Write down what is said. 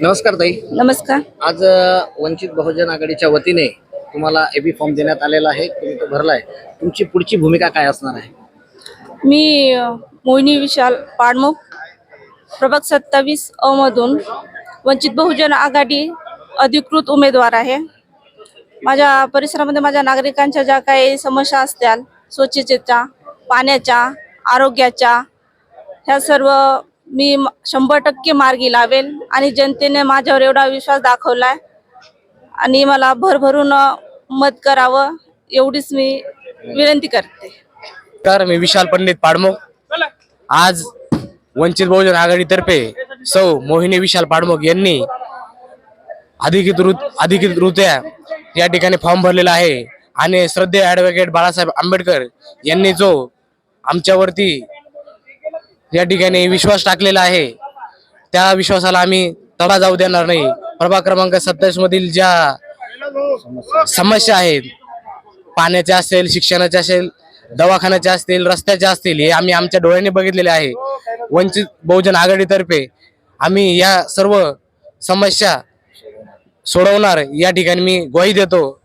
नमस्कार ताई. नमस्कार. आज वंचित बहुजन आघाडीच्या वतीने तुम्हाला एबी फॉर्म देण्यात आलेला आहे तुम्ही तो भरलाय. तुमची पुढची भूमिका काय असणार आहे? मी मोहिनी विशाल पाडमुख प्रभाग सत्तावीस अ मधून वंचित बहुजन आघाडी अधिकृत उमेदवार आहे. माझ्या परिसरामध्ये माझ्या नागरिकांच्या ज्या काही समस्या असतील स्वच्छतेच्या पाण्याच्या आरोग्याच्या ह्या सर्व मी म- शंभर टक्के मार्गी लावेल आणि जनतेने माझ्यावर एवढा विश्वास दाखवलाय. आणि मला भरभरून मत करावं एवढीच मी विनंती करते. तर मी विशाल पंडित पाडमुख आज वंचित बहुजन आघाडीतर्फे सौ मोहिनी विशाल पाडमुख यांनी अधिकृत अधिकृतरित्या या ठिकाणी फॉर्म भरलेला आहे. आणि श्रद्धे ॲडव्होकेट बाळासाहेब आंबेडकर यांनी जो आमच्यावरती या ठिकाणी विश्वास टाकलेला आहे. त्या विश्वासाला आम्ही तडा जाऊ देणार नाही. प्रभाग क्रमांक सत्तावीस मधील ज्या समस्या आहेत पाण्याच्या असेल शिक्षणाच्या असेल दवाखान्याच्या असतील रस्त्याच्या असतील हे आम्ही आमच्या डोळ्यांनी बघितलेले आहे. वंचित बहुजन आघाडीतर्फे आम्ही या सर्व समस्या सोडवणार. या ठिकाणी मी ग्वाही देतो.